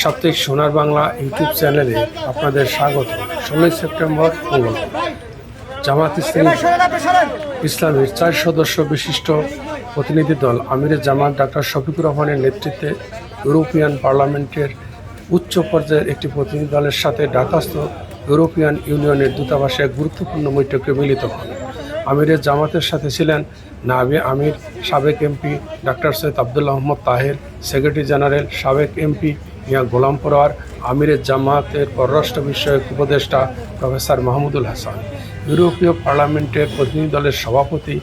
সাপ্তাহিক সোনার বাংলা ইউটিউব চ্যানেলে আপনাদের স্বাগত। ষোলোই সেপ্টেম্বর জামাত ইসলামী ইসলামের চার সদস্য বিশিষ্ট প্রতিনিধি দল আমিরের জামাত ডাক্তার শফিকুর রহমানের নেতৃত্বে ইউরোপিয়ান পার্লামেন্টের উচ্চ পর্যায়ের একটি প্রতিনিধি দলের সাথে ঢাকাস্থ ইউরোপিয়ান ইউনিয়নের দূতাবাসে গুরুত্বপূর্ণ বৈঠকে মিলিত হন। আমিরের জামাতের সাথে ছিলেন নাবি আমির, সাবেক MP doctor Syed Abdullah Mohammad Taher, secretary general সাবেক এমপি মিয়া গোলাম পরোয়ার আমিরের জামাতের পররাষ্ট্র বিষয়ক উপদেষ্টা প্রফেসর মাহমুদুল হাসান। ইউরোপীয় পার্লামেন্টের প্রতিনিধি দলের সভাপতি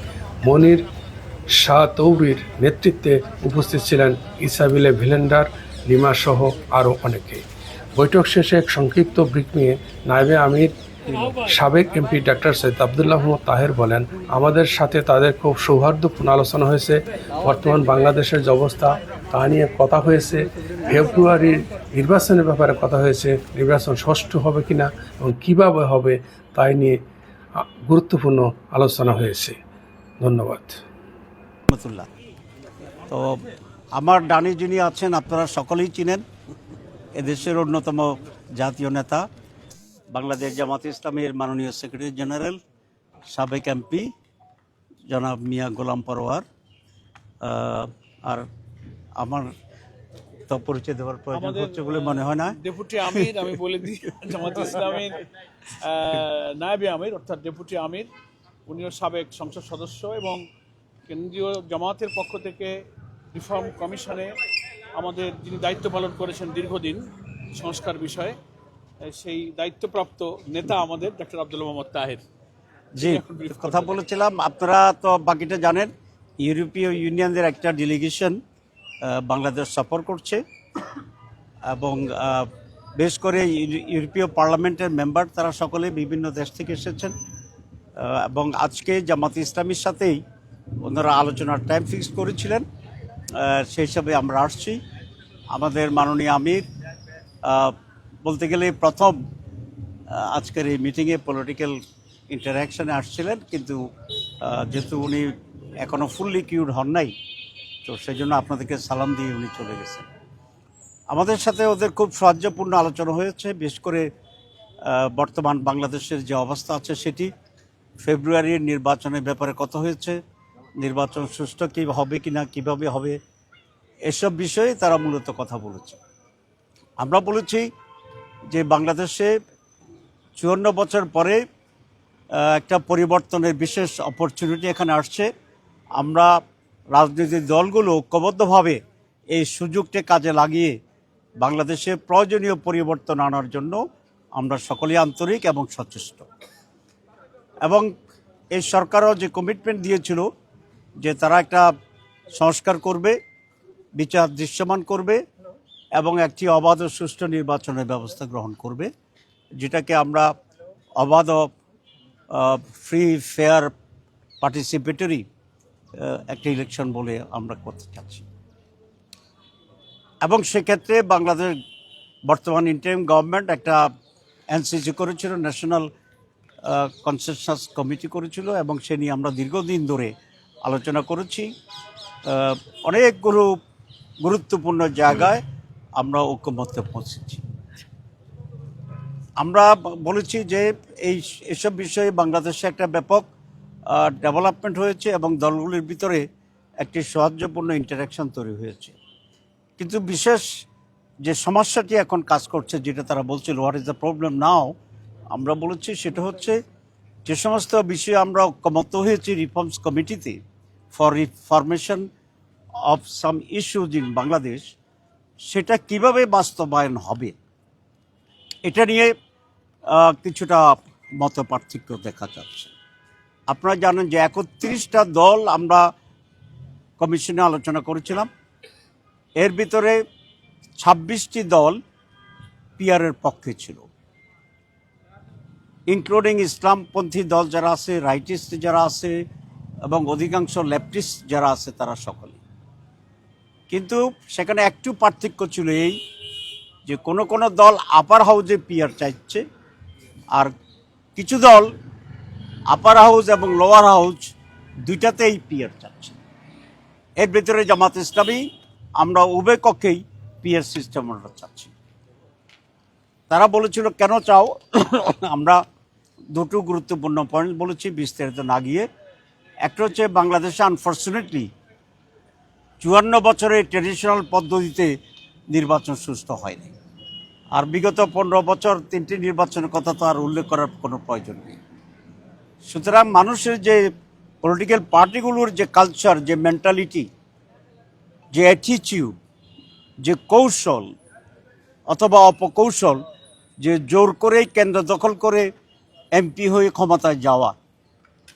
মনির শাহ তৌরির নেতৃত্বে উপস্থিত ছিলেন ইসাবিলে ভিলেন্ডার লিমা সহ আরও অনেকে। বৈঠক শেষে এক সংক্ষিপ্ত ব্রিফিংয়ে নায়েবে আমির সাবেক এমপি ডাক্তার সৈয়দ আবদুল্লাহ মোহাম্মদ তাহের বলেন, আমাদের সাথে তাদের খুব সৌহার্দ্যপূর্ণ আলোচনা হয়েছে। বর্তমান বাংলাদেশের যে অবস্থা, তা নিয়ে কথা হয়েছে। ফেব্রুয়ারির নির্বাচনের ব্যাপারে কথা হয়েছে। নির্বাচন ষষ্ঠ হবে কি না এবং কীভাবে হবে, তাই নিয়ে গুরুত্বপূর্ণ আলোচনা হয়েছে। ধন্যবাদ। তো আমার ডানে যিনি আছেন, আপনারা সকলেই চিনেন। এদেশের অন্যতম জাতীয় নেতা। বাংলাদেশ জামাত ইসলামের মাননীয় সেক্রেটারি জেনারেল সাবেক এমপি জনাব মিয়া গোলাম পরোয়ার। আর আমার তো পরিচয় দেওয়ার প্রয়োজন হচ্ছে বলে মনে হয় না। ডেপুটি আমির আমি বলে দিই জামাত ইসলামের নায়বে আমির অর্থাৎ ডেপুটি আমির উনিও সাবেক সংসদ সদস্য এবং কেন্দ্রীয় জামাতের পক্ষ থেকে রিফর্ম কমিশনে আমাদের যিনি দায়িত্ব পালন করেছেন দীর্ঘদিন সংস্কার বিষয়ে সেই দায়িত্বপ্রাপ্ত নেতা আমাদের ডক্টর আব্দুল মোহাম্মদ তাহের। জি কথা বলেছিলাম আপনারা তো বাকিটা জানেন ইউরোপীয় ইউনিয়নের একটা ডেলিগেশন বাংলাদেশ সফর করছে এবং বেশ করে ইউরোপীয় পার্লামেন্টের মেম্বার তারা সকলে বিভিন্ন দেশ থেকে এসেছেন এবং আজকে জামাত ইসলামীর সাথেই ওনারা আলোচনার টাইম ফিক্স করেছিলেন সেই হিসাবে আমরা আসছি। আমাদের মাননীয় আমির বলতে গেলে প্রথম আজকের এই মিটিংয়ে পলিটিক্যাল ইন্টারাকশানে আসছিলেন, কিন্তু যেহেতু উনি এখনও ফুললি কিউর হন নাই, তো সেই জন্য আপনাদেরকে সালাম দিয়ে উনি চলে গেছেন। আমাদের সাথে ওদের খুব সাহায্যপূর্ণ আলোচনা হয়েছে, বিশেষ করে বর্তমান বাংলাদেশের যে অবস্থা আছে সেটি। ফেব্রুয়ারির নির্বাচনের ব্যাপারে কথা হয়েছে, নির্বাচন সুষ্ঠু কী হবে কি না কীভাবে হবে, এসব বিষয়ে তারা মূলত কথা বলেছে। আমরা বলেছি যে বাংলাদেশে চুয়ান্ন বছর পরে একটা পরিবর্তনের বিশেষ অপরচুনিটি এখানে আসছে। আমরা রাজনৈতিক দলগুলো ঐক্যবদ্ধভাবে এই সুযোগটি কাজে লাগিয়ে বাংলাদেশে প্রয়োজনীয় পরিবর্তন আনার জন্য আমরা সকলেই আন্তরিক এবং সচেষ্ট। এবং এই সরকারও যে কমিটমেন্ট দিয়েছিল যে তারা একটা সংস্কার করবে, বিচার দৃশ্যমান করবে এবং একটি অবাধ সুষ্ঠু নির্বাচনের ব্যবস্থা গ্রহণ করবে, যেটাকে আমরা অবাধ ফ্রি ফেয়ার পার্টিসিপেটরি একটা ইলেকশন বলে আমরা করতে চাচ্ছি। এবং সেক্ষেত্রে বাংলাদেশ বর্তমান ইন্টারিম গভর্নমেন্ট একটা এনসিসি করেছিল ন্যাশনাল কনসেনসাস কমিটি করেছিল এবং সে নিয়ে আমরা দীর্ঘদিন ধরে আলোচনা করেছি। অনেকগুলো গুরুত্বপূর্ণ জায়গায় আমরা ঐক্যমত্যে পৌঁছেছি। আমরা বলেছি যে এই এসব বিষয়ে বাংলাদেশে একটা ব্যাপক ডেভেলপমেন্ট হয়েছে এবং দলগুলির ভিতরে একটি সৌহার্দ্যপূর্ণ ইন্টারাকশন তৈরি হয়েছে। কিন্তু বিশেষ যে সমস্যাটি এখন কাজ করছে, যেটা তারা বলছিল what is the problem now আমরা বলেছি সেটা হচ্ছে, যে সমস্ত বিষয়ে আমরা ঐক্যমত্য হয়েছি রিফর্মস কমিটিতে for reformation of some issues in Bangladesh সেটা কীভাবে বাস্তবায়ন হবে? এটা নিয়ে কিছুটা মত পার্থক্য দেখা যাচ্ছে। আপনারা জানেন যে একত্রিশটা দল আমরা কমিশনে আলোচনা করেছিলাম। এর ভিতরে ছাব্বিশটি দল পিয়ারের পক্ষে ছিল। ইনক্লুডিং ইসলামপন্থী দল যারা আছে, রাইটিস্ট যারা আছে, এবং অধিকাংশ লেফটিস্ট যারা আছে, তারা সকলে। কিন্তু সেখানে একটু পার্থক্য ছিল এই যে কোনো কোনো দল আপার হাউজে পিয়ার চাইছে, আর কিছু দল আপার হাউস এবং লোয়ার হাউস দুইটাতেই পিয়ার চাচ্ছে। এর ভিতরে জামাত ইসলামী, আমরা উভয় কক্ষেই পিয়ার সিস্টেম আমরা চাচ্ছি। তারা বলেছিল, কেন চাও? আমরা দুটো গুরুত্বপূর্ণ পয়েন্ট বলেছি, বিস্তারিত না গিয়ে। একটা হচ্ছে বাংলাদেশে আনফর্চুনেটলি চুয়ান্ন বছরের ট্রেডিশনাল পদ্ধতিতে নির্বাচন সুস্থ হয়নি। আর বিগত পনেরো বছর তিনটি নির্বাচনের কথা তো আর উল্লেখ করার কোনো প্রয়োজন নেই। সুতরাং মানুষের যে পলিটিক্যাল পার্টিগুলোর যে কালচার যে মেন্টালিটি যে অ্যাটিচিউড যে কৌশল অথবা অপকৌশল, যে জোর করেই কেন্দ্র দখল করে এমপি হয়ে ক্ষমতায় যাওয়া,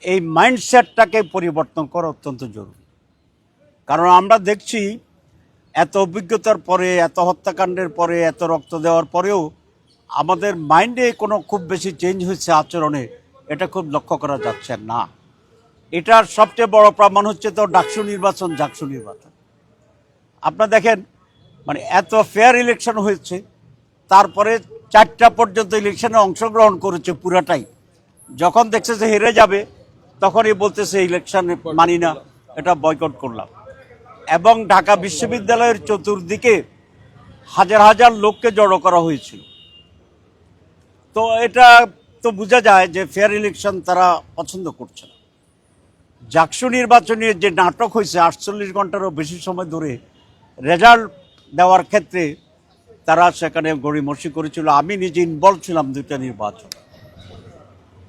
এই মাইন্ডসেটটাকে পরিবর্তন করা অত্যন্ত জরুরি। কারণ আমরা দেখছি এত অভিজ্ঞতার পরে, এত হত্যাকাণ্ডের পরে, এত রক্ত দেওয়ার পরেও আমাদের মাইন্ডে কোনো খুব বেশি চেঞ্জ হয়েছে আচরণে। এটা খুব লক্ষ্য করা যাচ্ছে না। এটার সবচেয়ে বড় প্রমাণ হচ্ছে তো ডাকসু নির্বাচন জাকসু নির্বাচন। আপনার দেখেন মানে এত ফেয়ার ইলেকশন হয়েছে, তারপরে চারটা পর্যন্ত ইলেকশনে অংশগ্রহণ করেছে পুরাটাই। যখন দেখছে যে হেরে যাবে, তখনই বলতেছে ইলেকশন মানি না, এটা বয়কট করলাম। এবং ঢাকা বিশ্ববিদ্যালয়ের চতুর্দিকে হাজার হাজার লোককে জড়ো করা হয়েছিল। তো এটা তো বোঝা যায় যে ফেয়ার ইলেকশন তারা পছন্দ করছে না। জাকসু নির্বাচনে যে নাটক হয়েছে, আটচল্লিশ ঘন্টারও বেশি সময় ধরে রেজাল্ট দেওয়ার ক্ষেত্রে তারা সেখানে গড়িমসি করেছিল। আমি নিজে ইনভলভ ছিলাম দুইটা নির্বাচন।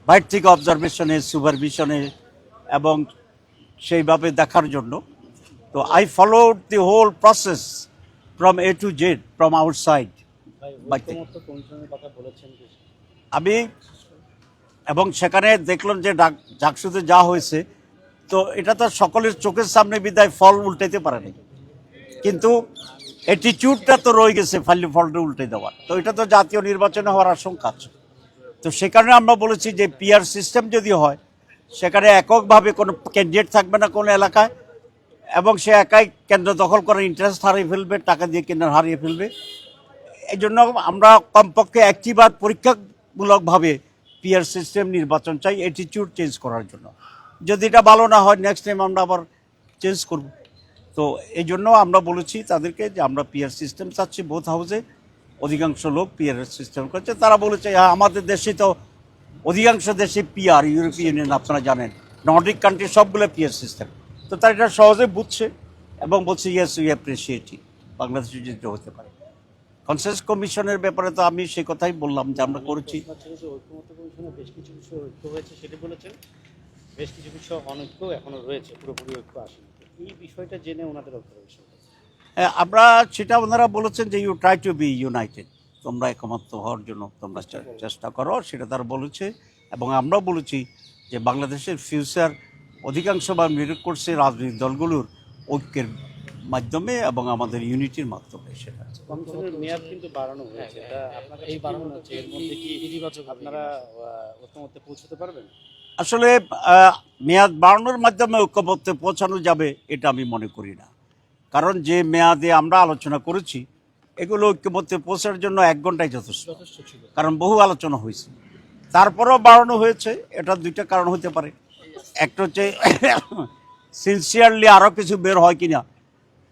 বাইর থেকে অবজারভেশনে সুপারভিশনে এবং সেইভাবে দেখার জন্য। তো I followed the whole process from A to Z from outside? আমি এবং সেখানে দেখলাম যে ডাক জাকসুতে যা হয়েছে তো এটা তো সকলের চোখের সামনে বিদায় ফল উল্টাইতে পারে পারেনি কিন্তু অ্যাটিটিউডটা তো রয়ে গেছে ফালি ফলটা উল্টে দেওয়ার। তো এটা তো জাতীয় নির্বাচনে হওয়ার আশঙ্কা আছে। তো সে কারণে আমরা বলেছি যে পিআর সিস্টেম যদি হয় সেখানে এককভাবে কোনো ক্যান্ডিডেট থাকবে না কোনো এলাকায় এবং সে একাই কেন্দ্র দখল করে ইন্টারেস্ট হারিয়ে ফেলবে, টাকা দিয়ে কেন্দ্র হারিয়ে ফেলবে। এই জন্য আমরা কমপক্ষে একটিবার পরীক্ষামূলকভাবে পিয়ার সিস্টেম নির্বাচন চাই অ্যাটিটিউড চেঞ্জ করার জন্য। যদি এটা ভালো না হয় নেক্সট টাইম আমরা আবার চেঞ্জ করব। তো এই জন্য আমরা বলেছি তাদেরকে যে আমরা পিয়ার সিস্টেম চাচ্ছি বোথ হাউসে অধিকাংশ লোক পিয়ার সিস্টেম করছে। তারা বলেছে হ্যাঁ আমাদের দেশে তো অধিকাংশ দেশে পিআর ইউরোপিয়ান ইউনিয়ন আপনারা জানেন। নর্ডিক কান্ট্রি সবগুলো পিয়ার সিস্টেম তো তারা এটা সহজে বুঝছে এবং বলছে ইয়েস উই অ্যাপ্রিসিয়েট বাংলাদেশে যেতে হতে পারে। কনসেন্স কমিশনের ব্যাপারে তো আমি সে কথাই বললাম যে আমরা করেছি। বেশ কিছু বিষয় ঐক্য হয়েছে সেটি বলেছেন বেশ কিছু বিষয় অনৈক্য এখনও রয়েছে পুরোপুরি ঐক্য আসেনি। এই বিষয়টা জেনে ওনাদের অবজারভেশন হ্যাঁ, আমরা সেটা ওনারা বলেছেন যে you try to be united তোমরা একমত হওয়ার জন্য তোমরা চেষ্টা করো সেটা তারা বলেছে। এবং আমরাও বলেছি যে বাংলাদেশের ফিউচার অধিকাংশ বা মেরুট করছে রাজনৈতিক দলগুলোর ঐক্যের মাধ্যমে এবং আমাদের ইউনিটির মাধ্যমে সেটা। কমিশনের মেয়াদ কিন্তু বাড়ানো হয়েছে। এটা আপনার কাছে কি হচ্ছে? এর মধ্যে কি ইতিবাচক আপনারা ঐক্যমত্যে পৌঁছতে পারবেন? আসলে মেয়াদ বাড়ানোর মাধ্যমে ঐক্যমত্যে পৌঁছানো যাবে এটা আমি মনে করি না। কারণ যে মেয়াদে আমরা আলোচনা করেছি এগুলো ঐক্যমত্যে পৌঁছার জন্য এক ঘন্টায় যথেষ্ট। যথেষ্ট কারণ বহু আলোচনা হয়েছে। তারপরেও বাড়ানো হয়েছে। এটা দুইটা কারণ হতে পারে। একটা হচ্ছে সিনসিয়ারলি আরও কিছু বের হয় কিনা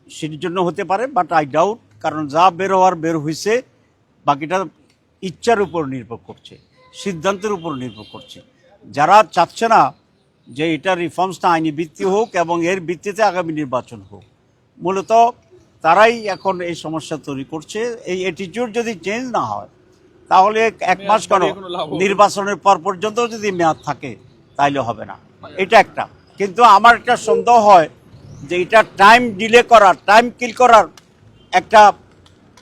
সেটির জন্য হতে পারে বাট আই ডাউট কারণ যা বের হওয়ার বের হয়েছে বাকিটা ইচ্ছার উপর নির্ভর করছে সিদ্ধান্তের উপর নির্ভর করছে। যারা চাচ্ছে না যে এটা রিফর্মসটা আইনি ভিত্তি হোক এবং এর ভিত্তিতে আগামী নির্বাচন হোক মূলত তারাই এখন এই সমস্যা তৈরি করছে। এই অ্যাটিটিউড যদি চেঞ্জ না হয় তাহলে এক মাস কেন। নির্বাচনের পর পর্যন্ত যদি মেয়াদ থাকে তাইলে হবে না। এটা একটা। কিন্তু আমার একটা সন্দেহ হয় যে এটা টাইম ডিলে করার টাইম কিল করার একটা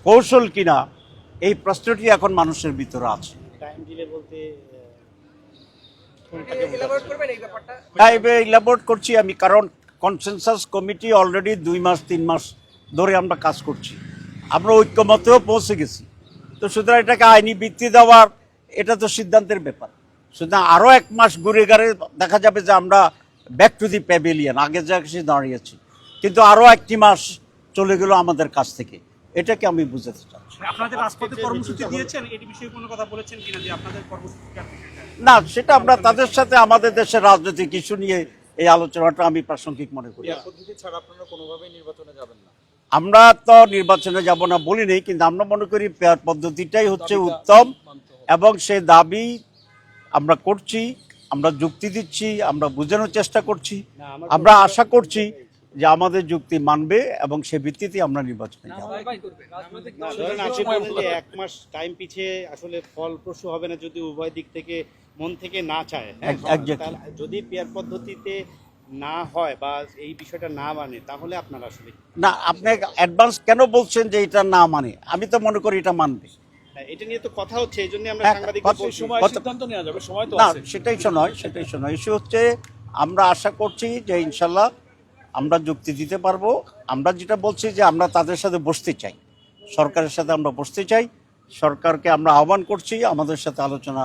কৌশল কিনা এই প্রশ্নটি এখন মানুষের ভিতরে আছে। টাইম বলতে ইলাবোরেট করছি আমি কারণ কনসেনসাস কমিটি অলরেডি দুই মাস তিন মাস ধরে আমরা কাজ করছি। আমরা ঐক্যমতেও পৌঁছে গেছি। তো সুতরাং এটাকে আইনি বৃত্তি দেওয়ার এটা তো সিদ্ধান্তের ব্যাপার। সুতরাং আরও এক মাস ঘুরে গেলে দেখা যাবে যে আমরা ব্যাক টু দি প্যাভিলিয়ন আগে যা কিছু দাঁড়িয়েছি। কিন্তু আরও একটি মাস চলে গেল আমাদের কাছ থেকে। এটাকে আমি বুঝাতে চাচ্ছি। আপনাদের রাজপথে কর্মসূচি দিয়েছেন? এই বিষয়ে কোনো কথা বলেছেন কিনা যে আপনাদের কর্মসূচি না সেটা আমরা তাদের সাথে আমাদের দেশের রাজনৈতিক ইস্যু নিয়ে এই আলোচনাটা আমি প্রাসঙ্গিক মনে করি। ছাড়া আপনারা কোনোভাবেই নির্বাচনে যাবেন না। আমরা তো নির্বাচনে যাব না বলি নেই কিন্তু আমরা মনে করি পেয়ার পদ্ধতিটাই হচ্ছে উত্তম এবং সে দাবি আমরা করছি আমরা যুক্তি দিচ্ছি আমরা বোঝানোর চেষ্টা করছি। আমরা আশা করছি যে আমাদের যুক্তি মানবে এবং সে ভিত্তিতে আমরা নির্বাচনে যাব। না, আপনি এক মাস টাইম পিছিয়ে আসলে ফলপ্রসূ হবে না যদি উভয় দিক থেকে মন থেকে না চায়। হ্যাঁ? যদি পেয়ার পদ্ধতিতে না হয় বা এই বিষয়টা না মানে তাহলে আপনারা আসলে না আপনি অ্যাডভান্স কেন বলছেন যে এটা না মানে? আমি তো মনে করি এটা মানবে। এটা নিয়ে তো কথা হচ্ছে এই জন্য আমরা হ্যাঁ, সাংবাদিক সময় সিদ্ধান্ত নেওয়া যাবে সময় তো না সেটাই শোনয় সেটাই ইস্যু হচ্ছে আমরা আশা করছি যে ইনশাল্লাহ আমরা যুক্তি দিতে পারব। আমরা যেটা বলছি যে আমরা তাদের সাথে বসতে চাই। সরকারের সাথে আমরা বসতে চাই। সরকারকে আমরা আহ্বান করছি আমাদের সাথে আলোচনা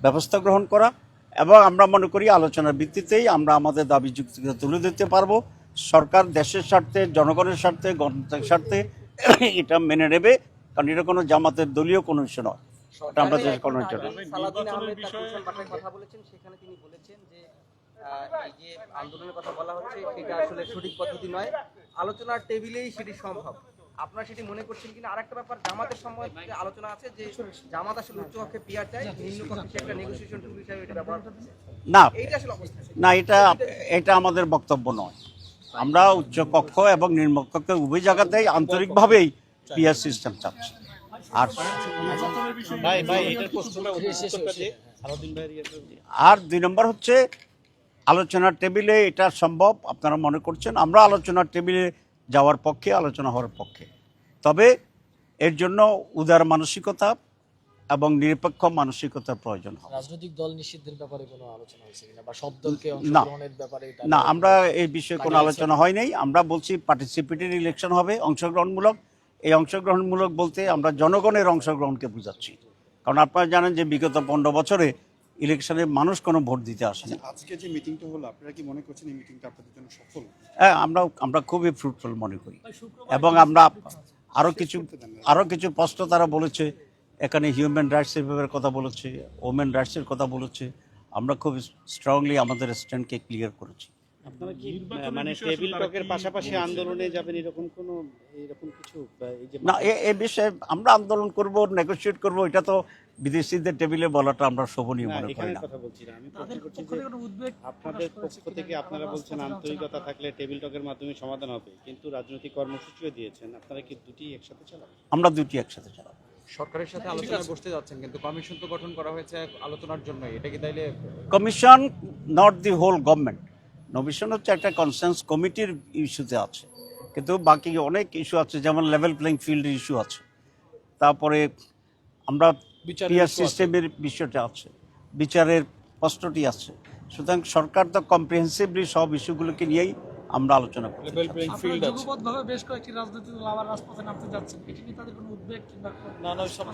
ব্যবস্থা গ্রহণ করা এবং আমরা মনে করি আলোচনার ভিত্তিতেই আমরা আমাদের দাবি যুক্তিকে তুলে দিতে পারব। সরকার দেশের স্বার্থে জনগণের স্বার্থে গণতন্ত্রের স্বার্থে এটা মেনে নেবে। কারণ এটা কোনো জামাতের দলীয় কোনো ইস্যু নয়। এটা আমরা গুলশান বাসায় কথা বলেছেন সেখানে তিনি বলেছেন যে আহ, আন্দোলনের কথা বলা হচ্ছে সেটা আসলে সঠিক পদ্ধতি নয়। আলোচনার টেবিলেই সেটি সম্ভব। আপনারা সেটি মনে করছেন কিনা? আরেকটা ব্যাপার জামাতের সময় আলোচনা আছে যে জামাত আসলে উচ্চকক্ষে পিয়ার চায় নিম্ন একটা নেগোসিয়েশন টুল হিসাবে এটা ব্যবহার না এইটা আসলে অবস্থা। না এটা এটা আমাদের বক্তব্য নয়। আমরা উচ্চ কক্ষ এবং নিম্ন কক্ষ উভয় জায়গাতেই আন্তরিকভাবেই পিয়ার সিস্টেম চাচ্ছি আর আর দুই নম্বর হচ্ছে আলোচনার টেবিলে এটা সম্ভব আপনারা মনে করছেন আমরা আলোচনার টেবিলে যাওয়ার পক্ষে আলোচনা হওয়ার পক্ষে। তবে এর জন্য উদার মানসিকতা এবং নিরপেক্ষ মানসিকতার প্রয়োজন হবে। রাজনৈতিক দল নিষিদ্ধের ব্যাপারে কোনো আলোচনা হয়েছে কিনা? বা সব দলকে না। অংশগ্রহণের ব্যাপারে না আমরা এই বিষয়ে কোনো আলোচনা হয় নাই। আমরা বলছি পার্টিসিপেটরি ইলেকশন হবে অংশগ্রহণমূলক। এই অংশগ্রহণমূলক বলতে আমরা জনগণের অংশগ্রহণকে বোঝাচ্ছি। কারণ আপনারা জানেন যে বিগত পনেরো বছরে ইলেকশনে মানুষ কোনো ভোট দিতে আসেনি। আজকে যে মিটিংটা হলো আপনারা কি মনে করছেন এই মিটিংটা আপনাদের জন্য সফল? হ্যাঁ আমরা আমরা খুবই ফ্রুটফুল মনে করি। এবং আমরা আরও কিছু আরও কিছু প্রশ্ন তারা বলেছে। এখানে হিউম্যান রাইটসের ব্যাপারে কথা বলেছে ওমেন রাইটসের কথা বলেছে। আমরা খুব স্ট্রংলি আমাদের স্ট্যান্ডকে ক্লিয়ার করেছি। আপনারা কি মানে টেবিল টকের পাশাপাশি আন্দোলনে যাবেন এরকম কোনো এরকম কিছু না এ- বিষয়ে আমরা আন্দোলন করব নেগোসিয়েট করব এটা তো বিদেশিদের টেবিলে বলাটা আমরা শোভনীয় মনে করি না। কথা বলছি না আমি আপনাদের পক্ষ থেকে আপনারা বলছেন আন্তরিকতা থাকলে টেবিল টকের মাধ্যমে সমাধান হবে কিন্তু রাজনৈতিক কর্মসূচিও দিয়েছেন আপনারা কি দুটি একসাথে চালাবেন? আমরা দুটি একসাথে চালাবো। সরকারের সাথে আলোচনায় বসতে যাচ্ছেন কিন্তু কমিশন তো গঠন করা হয়েছে আলোচনার জন্য এটা কি তাইলে commission not the whole government. Commission হচ্ছে একটা কনসেন্স কমিটির ইস্যুতে আছে। কিন্তু বাকি অনেক ইস্যু আছে যেমন লেভেল প্লেইং ফিল্ডের ইস্যু আছে। তারপরে আমরা পিয়ার সিস্টেমের বিষয়টা আছে বিচারের প্রশ্নটি আছে। সুতরাং সরকার তো কম্প্রিহেন্সিভলি সব ইস্যুগুলোকে নিয়েই আমরা আলোচনা করতে লেভেল চাচ্ছি। প্লেইং ফিল্ড আছে। যুগপৎভাবে বেশ কয়েকটি রাজনৈতিক দল আবার রাজপথে নামতে যাচ্ছেন। এটি নিয়ে তাদের কোনো উদ্বেগ কিংবা না না সব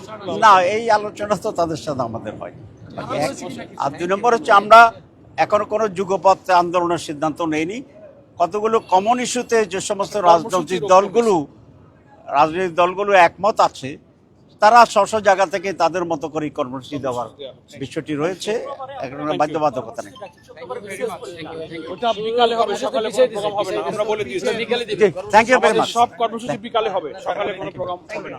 না এই আলোচনা তো তাদের সাথে আমাদের হয়। আর দুই নম্বর হচ্ছে আমরা এখনও কোনো যুগপথ আন্দোলনের সিদ্ধান্ত নেইনি কতগুলো কমন ইস্যুতে যে সমস্ত রাজনৈতিক দলগুলো রাজনৈতিক দলগুলো একমত আছে তারা স্ব স্ব জায়গা থেকে তাদের মতো করে কর্মসূচি দেওয়ার বিষয়টি রয়েছে। এখন বাধ্যবাধকতা নেই। থ্যাংক ইউ ভেরি আমাদের মাচ সব কর্মসূচি বিকালে হবে সকালে কোনো প্রোগ্রাম হবে না।